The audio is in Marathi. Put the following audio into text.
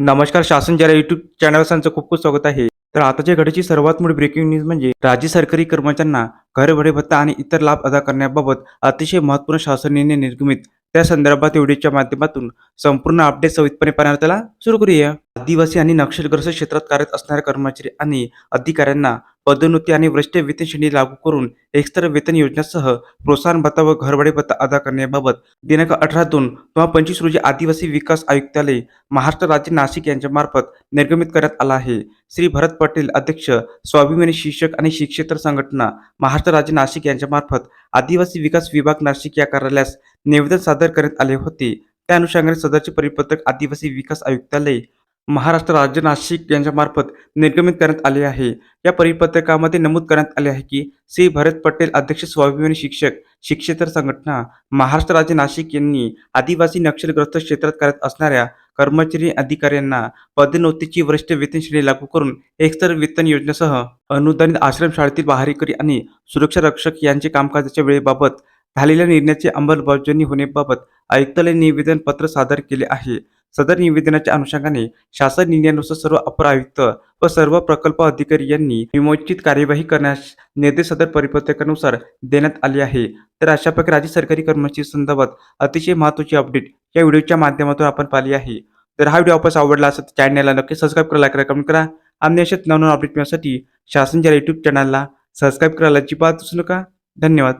नमस्कार शासन जरा युट्यूब चॅनल सांचं खूप खूप स्वागत आहे. तर आताच्या घडीची सर्वात मोठी ब्रेकिंग न्यूज म्हणजे राज्य सरकारी कर्मचाऱ्यांना घरभडे भत्ता आणि इतर लाभ अदा करण्याबाबत अतिशय महत्त्वपूर्ण शासन निर्णय निर्गमित. त्या संदर्भात व्हिडिओच्या माध्यमातून संपूर्ण अपडेट सविधपणे पाहण्याला त्याला सुरू करूया. आदिवासी आणि नक्षलग्रस्त क्षेत्रात कार्यरत असणाऱ्या कर्मचारी आणि अधिकाऱ्यांना पदोन्नती आणि वरिष्ठ वेतन श्रेणी लागू करून एकस्तर वेतन योजनेसह प्रोत्साहन भत्ता व घरभाडे भत्ता अदा करण्याबाबत दिनांक अठरा दोन किंवा पंचवीस रोजी आदिवासी विकास आयुक्तालय महाराष्ट्र राज्य नाशिक यांच्यामार्फत निर्गमित करण्यात आला आहे. श्री भरत पटेल अध्यक्ष स्वाभिमानी शिक्षक आणि शिक्षेतर संघटना महाराष्ट्र राज्य नाशिक यांच्यामार्फत आदिवासी विकास विभाग नाशिक या कार्यालयास निवेदन सादर करण्यात आले होते. त्या अनुषंगाने सदरचे परिपत्रक आदिवासी विकास आयुक्तालय महाराष्ट्र राज्य नाशिक यांच्यामार्फत निर्गमित करण्यात आले आहे. या परिपत्रकामध्ये नमूद करण्यात आले आहे की श्री भरत पटेल अध्यक्ष स्वाभिमानी शिक्षक शिक्षेतर संघटना महाराष्ट्र राज्य नाशिक यांनी आदिवासी नक्षलग्रस्त क्षेत्रात करत असणाऱ्या कर्मचारी अधिकाऱ्यांना पदोन्नतीची वरिष्ठ वेतन श्रेणी लागू करून एकस्तर वेतन योजनेसह अनुदानित आश्रमशाळेतील पहारेकरी आणि सुरक्षा रक्षक यांचे कामकाजाच्या वेळेबाबत झालेल्या निर्णयाची अंमलबजावणी होण्याबाबत आयुक्तालय निवेदन पत्र सादर केले आहे. सदर निवेदनाच्या अनुषंगाने शासन निर्णयानुसार सर्व अपर आयुक्त व सर्व प्रकल्प अधिकारी यांनी विमोचित कार्यवाही करण्यास निर्देश सदर परिपत्रकानुसार देण्यात आले आहे. तर अशा प्रकारे राज्य सरकारी कर्मचारी संदर्भात अतिशय महत्त्वाची अपडेट या व्हिडिओच्या माध्यमातून आपण पाहिली आहे. तर हा व्हिडिओ आपल्यास आवडला असेल तर चॅनलला नक्की सबस्क्राईब करा लाईक करा कमेंट करा. आणि अशाच नवनवीन अपडेट मिळण्यासाठी शासनच्या युट्यूब चॅनलला सबस्क्राईब करायला अजिबात विसरू नका. धन्यवाद.